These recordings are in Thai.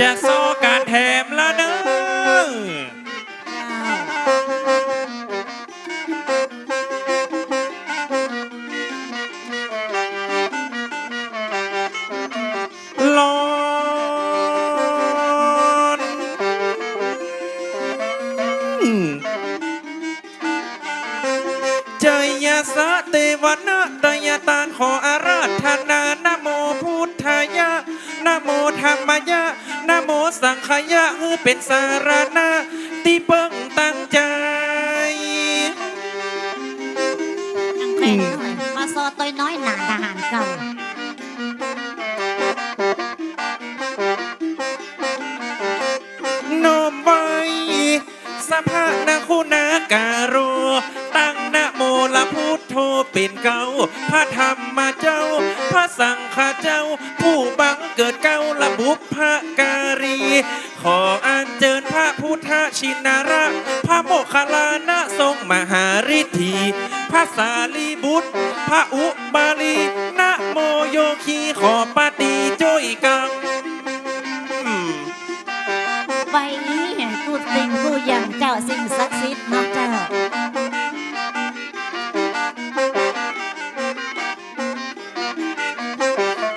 จะโซการแถมละเนอะร้อนใจยาสะเตวนะดยตานขอ นะโมธรรมยะนะโมสังขยะคือเป็นสารณะที่เปิ้งตั้งใจนังแข็งหน่อยมาซอตัวน้อยหนาทหารเก่าโนมไว้สภานาคุณาการุตั้ง เป็นเก้าพระธรรมมาเจ้า พระสังฆาเจ้า ผู้บังเกิดเก้าละบุพการี ขออัญเจิญพระพุทธชินาระพระโมคคัลลานะทรงมหาฤทธีพระสารีบุตร พระอุบาลีนะโมโยคีขอปฏิโจยเกัง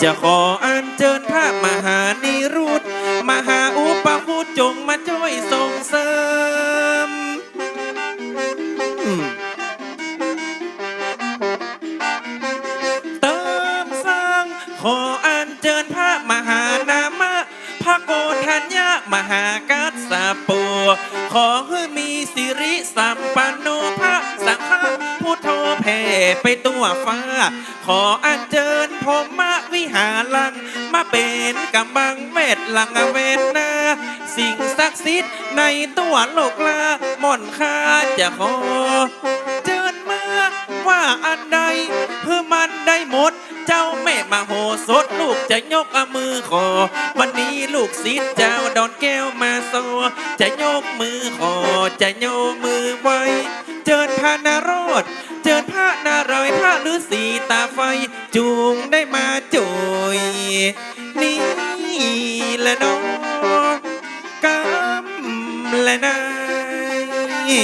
จะขออัญเชิญพระมหานิรุตมหาอุปคุตจงมาช่วยส่งเสริม เติมสร้างขออัญเชิญพระมหานามะพระโกฏัญญามหากัสสปูขอให้มีสิริสัมปันโนพระสังฆพุทโธแผ่ไปตัวฟ้า ขออัญเชิญพมมา เป็นกำบังเวทลังเวทนา สิ่งศักดิ์สิทธิ์ในตัวโลกลาหม่อนค่าจะขอ เจิญมาว่าอันใดเพื่อมันได้หมด เจ้าแม่มาโหสถลูกจะยกมือขอ วันนี้ลูกศิษย์เจ้าดอนแก้วมาโซจะยกมือขอจะโยมือไว้ เจิญพระนารดเจิญพระนารายพระฤาษีตาไฟจูงได้มาจุย นี่แหละน้องกำและนาย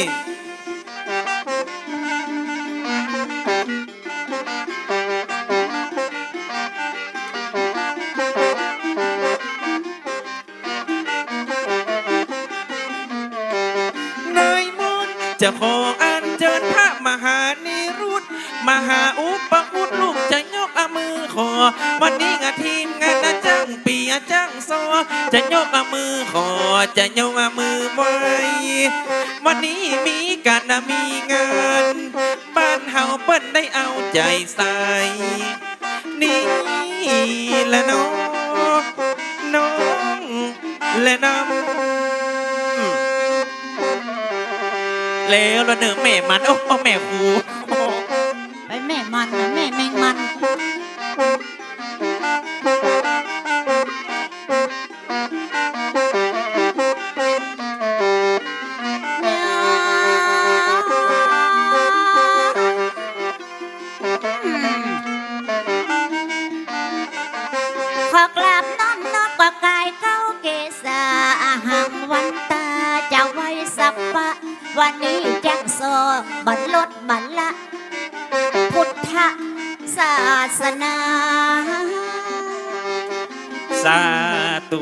นายมนจะขออัญเชิญพระมหานิรุตมหาอุปคุตลูกจะยกอามือขอ วันนี้งานทีมงานอา จังปีอาจังซอจะยกเอามือขอจะยกเอามือไว้ วันนี้มีการมีงาน บ้านเฮาเปิ้นได้เอาใจใส่ นี่แหละน้องน้องและน้ำแล้วละเนอแม่มัน โอ้แม่ครู วันนี้แจ้งโซบันลดบันละ พุทธศาสนา สาธุ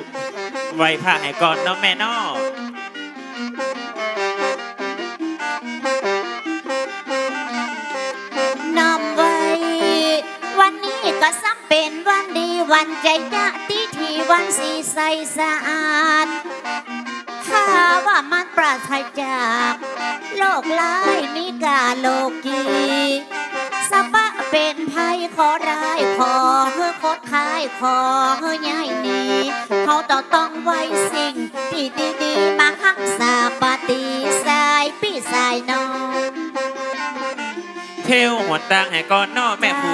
ไว้ผ้าให้ก่อนเนาะแม่เนาะน้อมไว้ วันนี้ก็ซ้ำเป็นวันดีวันใจยะที่ที่วันสีใสสะอาด ข้าว่ามันปราศจาก โลกร้ายนิกาโลกีสปะเป็นภัยขอร้ายขอเฮือโคตรคายขอเฮือยายหนีเขาต้องต้องไว้สิ่งที่ดีๆมาหักษาปฏิสายพี่สายน้องเทวหัวตังให้ก่อนนาะแม่ค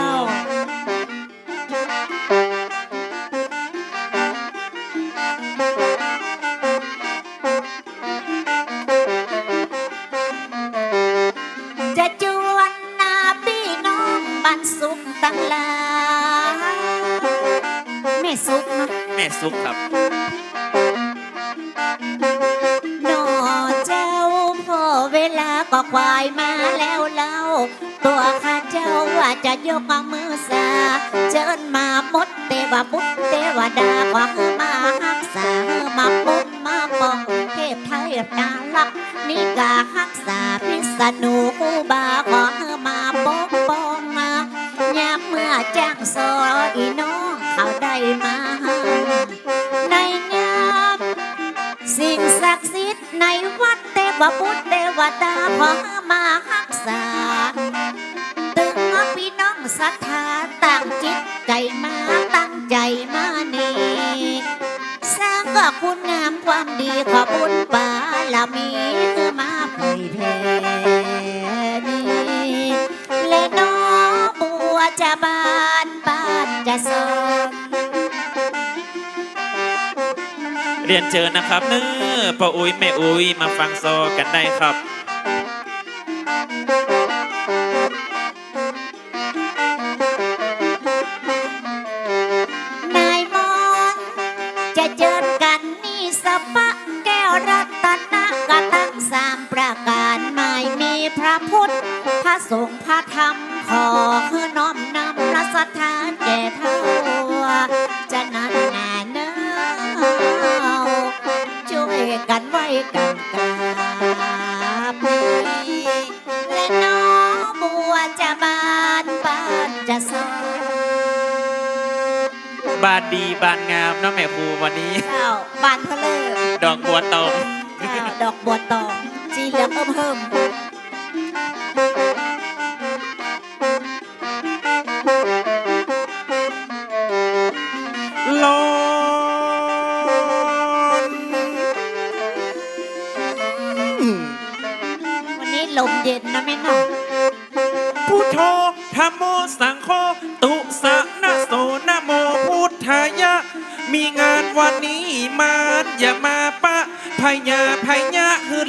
ม่สุขครับนอเจ้าพอเวลาก็ควายมาแล้วเล่า ตัวข้าเจ้าว่าจะยกมือสาเชิญมามดเทวบุตรเทวดาขอคือมาฮักษามาปุกมาปองเทพไทยนาลักนี่กาฮักษาพิษณุบาขอมา ซออีน้องเขาได้มา ในงามสิ่งศักดิ์สิทธิ์ในวัดเทวบุตรเทวดาขอมารักษา ตึงพี่น้องศรัทธาตั้งจิตใจมาตั้งใจมานี่สร้างก็คุณงามความดีขอบุญบารมีคือมาเผยแผ่นี้และน้องบัวจะบาน บานจะสอนเรียนเจอนะครับเนื้อป้าอุ้ยแม่อุ้ยมาฟังซอกันได้ครับ กันไว้กันกราบและน้องบัวจะบานบานจะสอนบานดีบานงามเนาะแม่ครูวันนี้ เจ้าบานเพลอดอกบัวตองเจ้าดอกบัวตองจีเหลืองเอิ่มเพิ่ม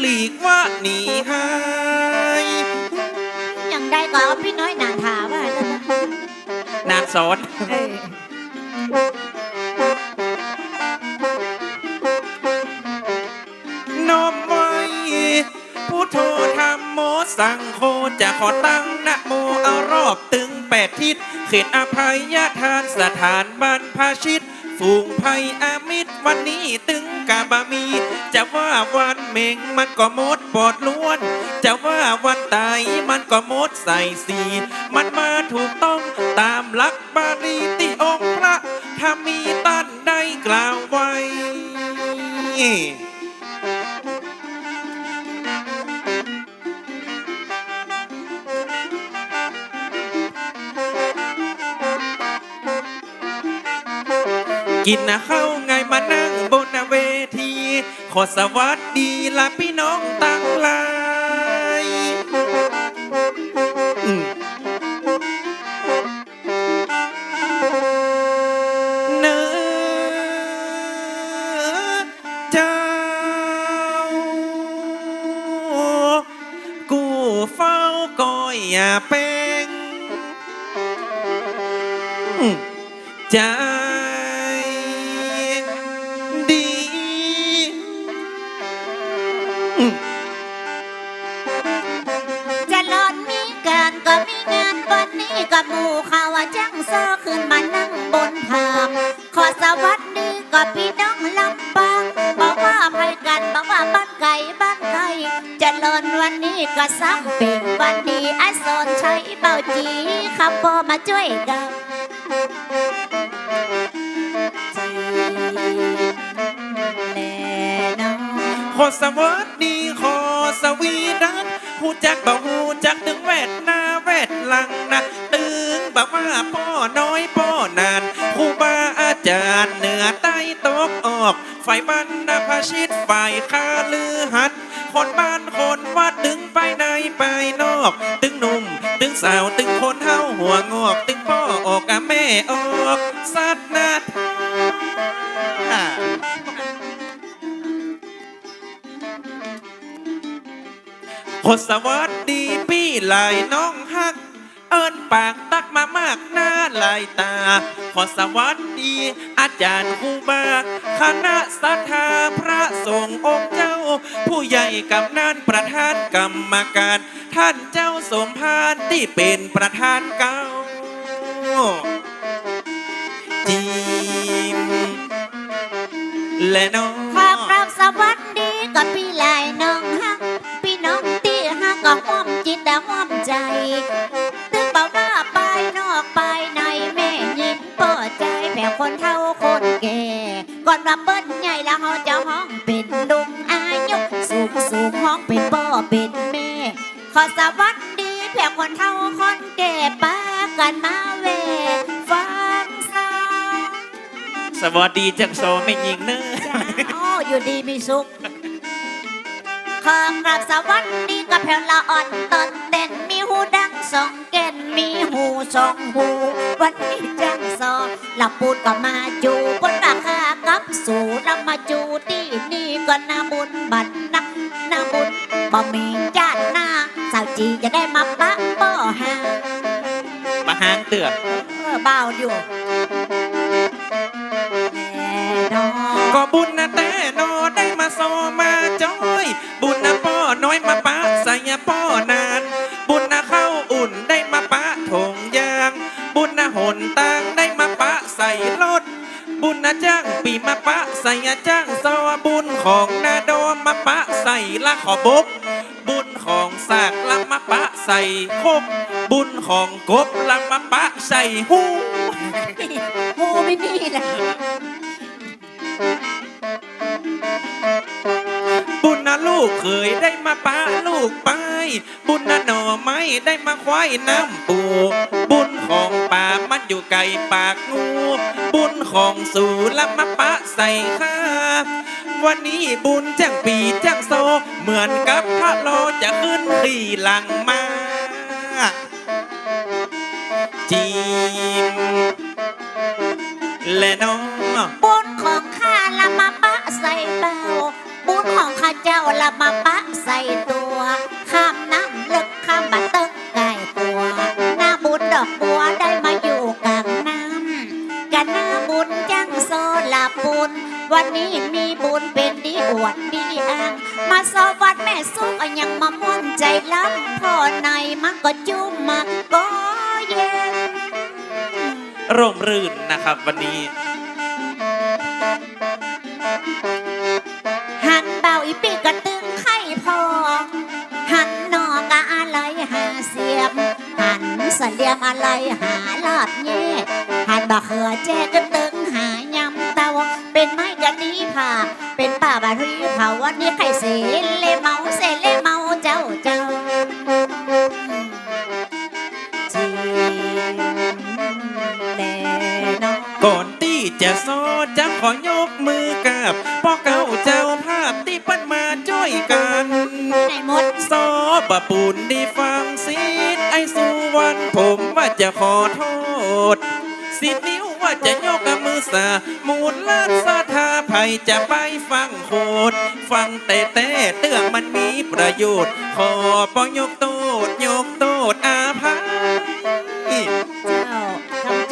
หลีกว่าหนีให้ยังได้ก็เอาพี่น้อยหนาถาว่าแล้วนะนานสอนเออน้อมไว้พุทโธธรรมโมสังโฆจะขอตั้งนะโมเอารอบตึงแปดทิศเขตอภัยทานสถานบรรพชิต ฝูงภัยอามิตรวันนี้ตึง เมงมันก็มดปอดล้วน จะว่าวันตายมันก็มดใส่สี มันมาถูกต้องตามหลักบาลีที่องค์พระธรรมีตันได้กล่าวไว้ กินนะข้าไงมานั่งบน ขอสวัสดีละพี่น้องตั้งหลายเนื้อเจ้า กูเฝ้าก้อยอย่าเป็นอืมใจดี กับหมู่เขาว่าจังโซขึ้นมานั่งบนพามขอสวัสดีกับพี่น้องลำปางบอกว่าไปกันบอกว่าบ้านไก่บ้านไก่จะลนวันนี้ก็ซ้ำเป็นวันดีไอ้สนใช้เบาจีคำพอมาช่วยกันจีแน่นอนขอสวัสดีขอสวีดันหูจักบ่หูจักถึงแวดหน้าแวดหลังนะ ตึงแบบว่าพ่อน้อยพ่อนานครูบาอาจารย์เหนือใต้ตกออกฝ่ายบรรณพชิตฝ่ายคาลือหัด คนบ้านคนวัดตึงไปในไปนอกตึงหนุ่มตึงสาวตึงคนเฮาหัวงอกตึงพ่อออกอะแม่ออกสัตว์นาทาขอสวัสดีพี่หลายน้องฮัก เอิญปากากหน้าลายตา ขอสวัสดี อาจารย์ครูบาคณะสัทธาพระสงฆ์องค์เจ้า ผู้ใหญ่กำนันประธานกรรมการ ท่านเจ้าสมภารที่เป็นประธานเก่าจีมและน้องขอกราบสวัสดีกับพี่หลายน้องฮักพี่น้องที่ฮักก็ห่วมจิตและห่วมใจ เปิดใจแผ่คนเท่าคนแก่ ก่อนมาเปิ้นใหญ่แล้วเขาจะห้องเป็นลุงอายุสูงสูงห้องเป็นพ่อเป็นแม่ ขอสวัสดีแผ่คนเท่าคนแก่ป้ากันมาเวฟังซาวสวัสดีจากโซไม่ยิงเนอะจ้าอ้ออยู่ดีมีสุขขอกราบสวัสดีกับเพลละอ่อนตอนเต้น สองแก่นมีหูสองหู วันนี้จังซอหลับปูดก็มาจูบนราคากับสู่นำมาจูที่นี่ก็น่าบุญบัดนักน่าบุญบ่มีจานหน้าสาวจีจะได้มาปะป้อหามาหางเตือกเออเบาอยู่แน่นอน ก็บุญ ปีมาปะใส่จ้างซอบุญของนาดอมมาปะใส่ละขอบกบุญของสากละมาปะใส่คบ บุญของกบละมาปะใส่หูหูไม่มีนะบุญนะลูกเคยได้มาป้าลูกไป บุญนะหน่อไม้ได้มาควายน้ำปู บุญของป่ามัน อยู่ไกลปากงูบุญของสู่ละมาปะใส่ข้าวันนี้บุญแจังปีแจังโซ เหมือนกับพระโลจะขึ้นขี่หลังมาจีมและน้องบุญของข้าละมาปะใส่เบาบุญของข้าเจ้าละมาปะใส่ตัว อวดดีอ้างมาสวัสดแม่สุกยังมาม่วนใจล้ำพ่อในมันก็จุ่มมาก็เย็นร่มรื่นนะครับวันนี้หันเบาอีปีกระตึงไข่พอหันนอกะอะไรหาเสียมหันเสลียมอะไรหาลอดแย่หันบะเขือแจกระตึง นไม้กะดีผ่าเป็นป่าบารีเผาวันนี้ไข่เสเลเมาเสเลเมาเจ้าเจ้าจีแน่นอนก่อนที่จะโซจะขอยกมือกับพ่อเก่าเจ้าภาพที่ปั้นมาจ้อยกันหมดซอบะปูนด้ฟังสิไอสุวรรณผมว่าจะขอโทษสิบนิ้วว่าจะยกมือสามูลลาดสา ใครจะไปฟังโคดฟังแต่แต่เตื้องมันมีประโยชน์ ขอปอยกตัว